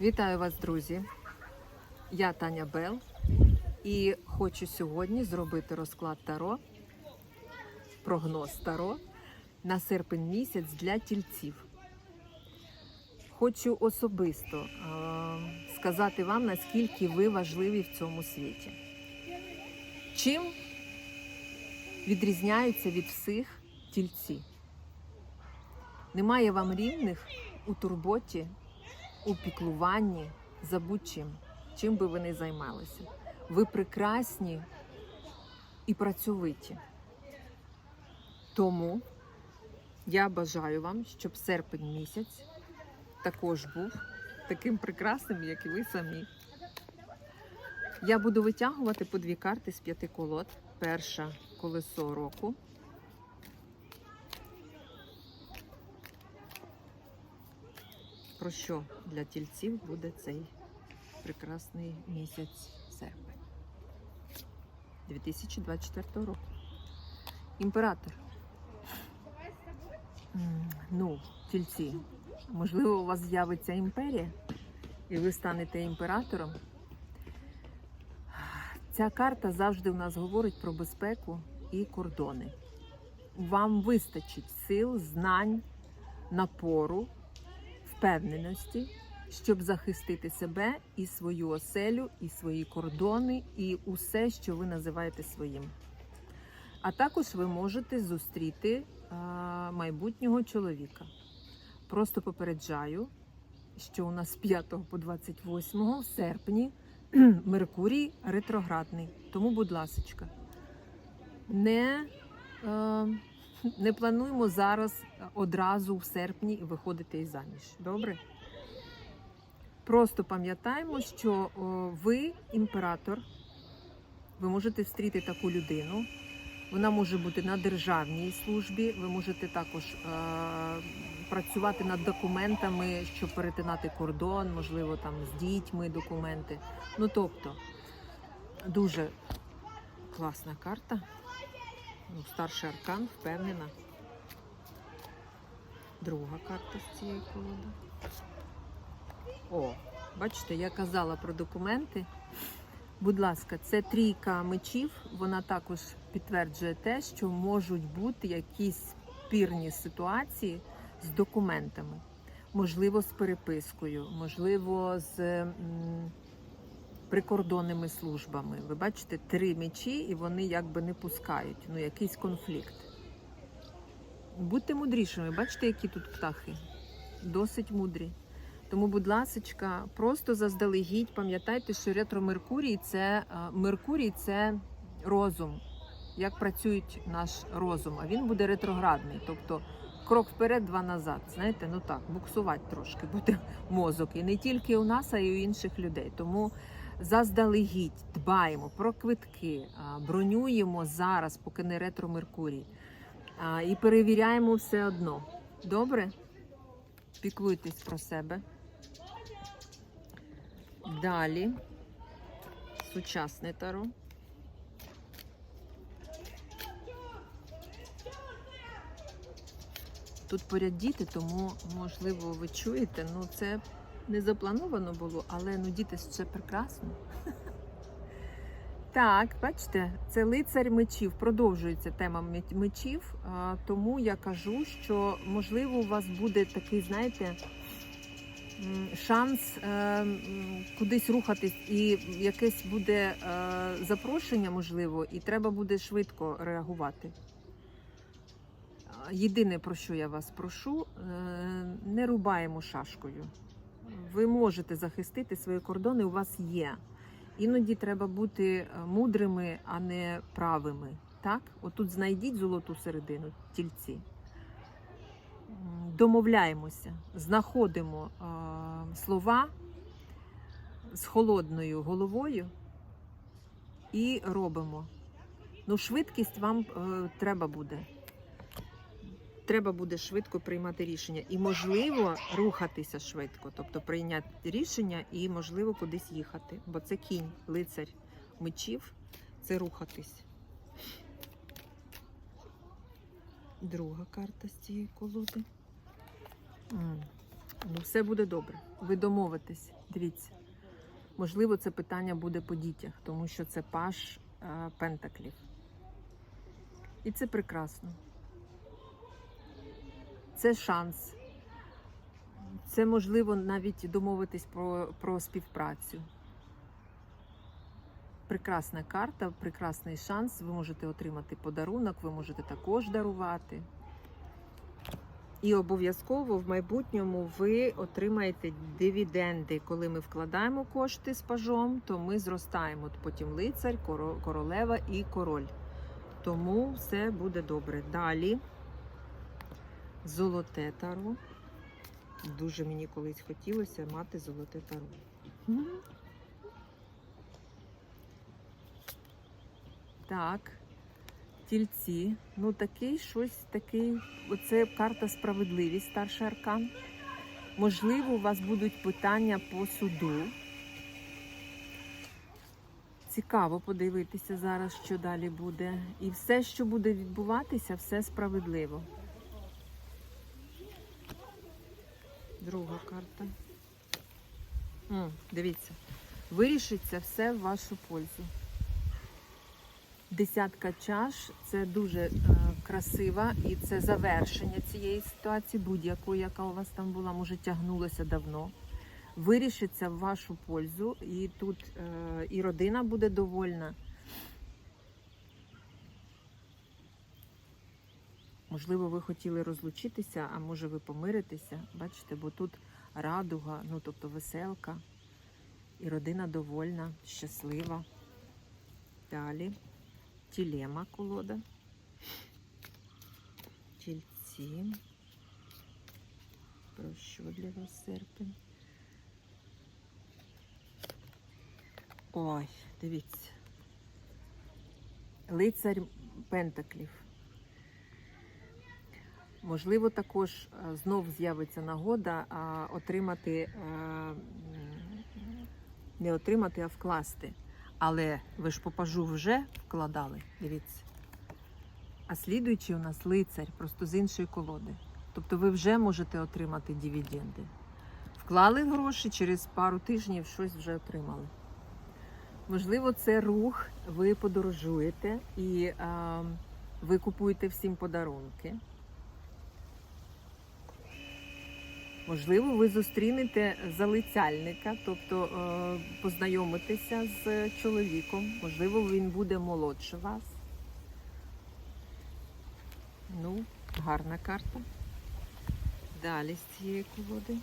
Вітаю вас, друзі! Я Таня Бел і хочу сьогодні зробити розклад Таро, прогноз Таро на серпень місяць для тільців. Хочу особисто е, сказати вам, наскільки ви важливі в цьому світі. Чим відрізняються від всіх тільці? Немає вам рівних у турботі, у піклуванні за будь-чим, чим би ви не займалися. Ви прекрасні і працьовиті. Тому я бажаю вам, щоб серпень місяць також був таким прекрасним, як і ви самі. Я буду витягувати по дві карти з п'яти колод. Перша колесо року. Про що для тільців буде цей прекрасний місяць серпень 2024 року. Імператор. Ну, тільці. Можливо, у вас з'явиться імперія, і ви станете імператором. Ця карта завжди у нас говорить про безпеку і кордони. Вам вистачить сил, знань, напору, впевненості, щоб захистити себе і свою оселю, і свої кордони, і усе, що ви називаєте своїм. А також ви можете зустріти майбутнього чоловіка. Просто попереджаю, що у нас з 5 по 28 серпні Меркурій ретроградний. Тому, будь ласочка, не, е, не плануємо зараз одразу в серпні виходити із заміж. Добре? Просто пам'ятаємо, що ви імператор, ви можете зустріти таку людину. Вона може бути на державній службі. Ви можете також е, працювати над документами, щоб перетинати кордон, можливо, там з дітьми документи. Ну тобто дуже класна карта. Ну, старший аркан, впевнена. Друга карта з цієї колоди. О, бачите, я казала про документи. Будь ласка, це трійка мечів. Вона також підтверджує те, що можуть бути якісь спірні ситуації з документами, можливо, з перепискою, можливо, з м, прикордонними службами. Ви бачите, три мечі, і вони якби не пускають. Ну, якийсь конфлікт. Будьте мудрішими, бачите, які тут птахи? Досить мудрі. Тому, будь ласочка, просто заздалегідь пам'ятайте, що ретро Меркурій це Меркурій це розум, як працює наш розум. А він буде ретроградний, тобто крок вперед, два назад. Знаєте, ну так, буксувати трошки буде мозок. І не тільки у нас, а й у інших людей. Тому заздалегідь дбаємо про квитки, бронюємо зараз, поки не ретро Меркурій. І перевіряємо все одно. Добре? Піклуйтесь про себе. Далі сучасне таро. Тут поряд діти, тому, можливо, ви чуєте, ну це не заплановано було, але ну діти ще прекрасно. Так, бачите, це лицар мечів. Продовжується тема мечів, тому я кажу, що можливо у вас буде такий, знаєте, шанс е, кудись рухатись, і якесь буде е, запрошення, можливо, і треба буде швидко реагувати. Єдине, про що я вас прошу, е, не рубаємо шашкою. Ви можете захистити свої кордони, у вас є. Іноді треба бути е, мудрими, а не правими. Так? Отут знайдіть золоту середину, тільці. Домовляємося, знаходимо е, слова з холодною головою і робимо. Ну, швидкість вам е, треба буде. Треба буде швидко приймати рішення і, можливо, рухатися швидко, тобто прийняти рішення і, можливо, кудись їхати. Бо це кінь, лицар мечів, це рухатись. Друга карта з цієї колоди. Ну, все буде добре. Ви домовитесь. Дивіться. Можливо, це питання буде по дітях, тому що це паш е, пентаклів. І це прекрасно. Це шанс. Це можливо навіть домовитись про, про співпрацю. Прекрасна карта, прекрасний шанс. Ви можете отримати подарунок, ви можете також дарувати. І обов'язково в майбутньому ви отримаєте дивіденди. Коли ми вкладаємо кошти з пажом, то ми зростаємо. От Потім лицар, королева і король. Тому все буде добре. Далі золоте таро. Дуже мені колись хотілося мати золоте таро. Так. Тільці. Ну, такий щось такий. Оце карта справедливість, старший аркан. Можливо, у вас будуть питання по суду. Цікаво подивитися зараз, що далі буде. І все, що буде відбуватися, все справедливо. Друга карта. М, дивіться, вирішиться все в вашу пользу. Десятка чаш це дуже е, красива і це завершення цієї ситуації, будь-якої, яка у вас там була, може тягнулося давно. Вирішиться в вашу пользу, і тут е, і родина буде довольна. Можливо, ви хотіли розлучитися, а може ви помиритеся. Бачите, бо тут радуга, ну тобто веселка, і родина довольна, щаслива. Далі. Тілема колода. Тільці. Про що для вас серпень? Ой, дивіться. Лицар Пентаклів. Можливо, також е, знов з'явиться нагода отримати, е, не отримати, а вкласти. Але ви ж попажу вже вкладали, дивіться. А слідуючий у нас лицар, просто з іншої колоди. Тобто ви вже можете отримати дивіденди. Вклали гроші, через пару тижнів щось вже отримали. Можливо, це рух, ви подорожуєте і е, ви купуєте всім подарунки. Можливо, ви зустрінете залицяльника, тобто е, познайомитеся з чоловіком. Можливо, він буде молодше вас. Ну, гарна карта. Далі з цієї колоди.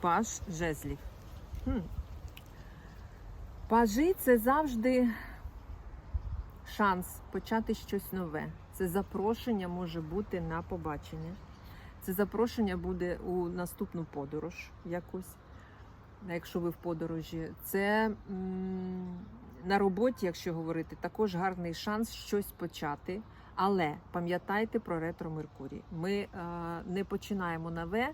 Паж жезлів. Хм. Пажі це завжди шанс почати щось нове. Це запрошення може бути на побачення. Це запрошення буде у наступну подорож якусь, якщо ви в подорожі. Це на роботі, якщо говорити, також гарний шанс щось почати. Але пам'ятайте про ретро Меркурій. Ми е, не починаємо нове.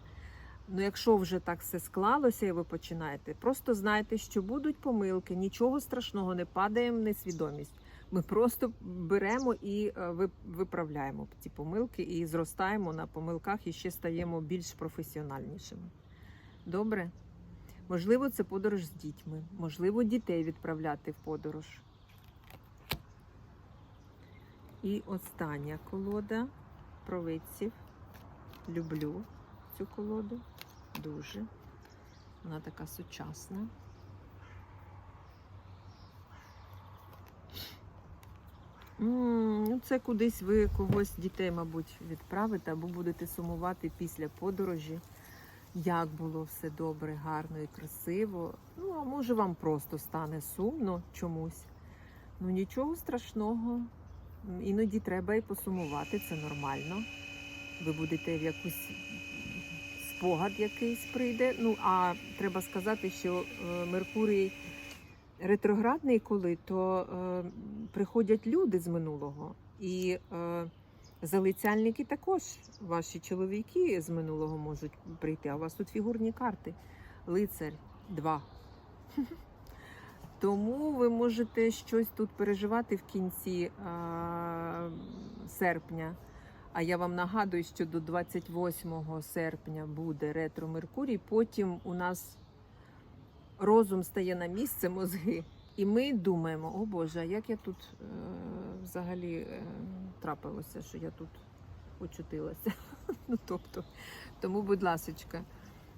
Ну, якщо вже так все склалося, і ви починаєте, просто знайте, що будуть помилки, нічого страшного, не падаємо в несвідомість. Ми просто беремо і е, виправляємо ці помилки і зростаємо на помилках і ще стаємо більш професіональнішими. Добре? Можливо, це подорож з дітьми, можливо, дітей відправляти в подорож. І остання колода провидців. Люблю цю колоду дуже. Вона така сучасна. Ну, це кудись ви когось дітей, мабуть, відправите або будете сумувати після подорожі, як було все добре, гарно і красиво. Ну, а може вам просто стане сумно чомусь. Ну нічого страшного. Іноді треба і посумувати, це нормально. Ви будете в якусь спогад якийсь прийде. Ну а треба сказати, що е, Меркурій ретроградний, коли то е, приходять люди з минулого, і е, залицяльники також ваші чоловіки з минулого можуть прийти. А у вас тут фігурні карти. Лицар 2. Тому ви можете щось тут переживати в кінці. е, серпня. А я вам нагадую, що до 28 серпня буде ретро Меркурій. Потім у нас розум стає на місце, мозги. І ми думаємо, о Боже, а як я тут е, взагалі е, трапилося, що я тут очутилася. ну, тобто, тому, будь ласочка,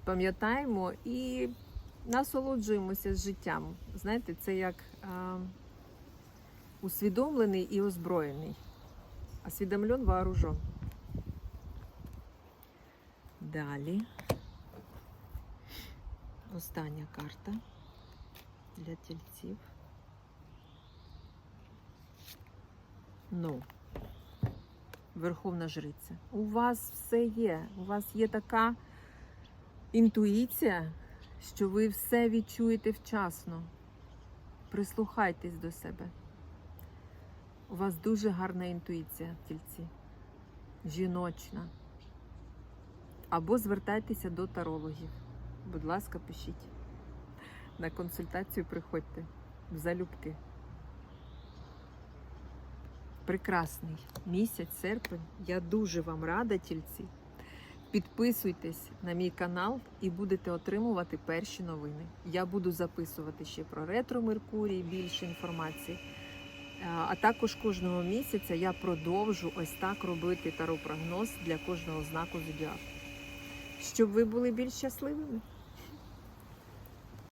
пам'ятаємо і насолоджуємося життям. Знаєте, це як е, усвідомлений і озброєний. Освідомлен, вооружен. Далі. Остання карта для тільців. Ну, Верховна Жриця. У вас все є. У вас є така інтуїція, що ви все відчуєте вчасно. Прислухайтесь до себе. У вас дуже гарна інтуїція, тільці. Жіночна. Або звертайтеся до тарологів. Будь ласка, пишіть. На консультацію приходьте залюбки. Прекрасний місяць, серпень. Я дуже вам рада, тільці. Підписуйтесь на мій канал і будете отримувати перші новини. Я буду записувати ще про ретро Меркурій, більше інформації. А а також кожного місяця я продовжу ось так робити таропрогноз для кожного знаку зодіаку. Щоб ви були більш щасливими.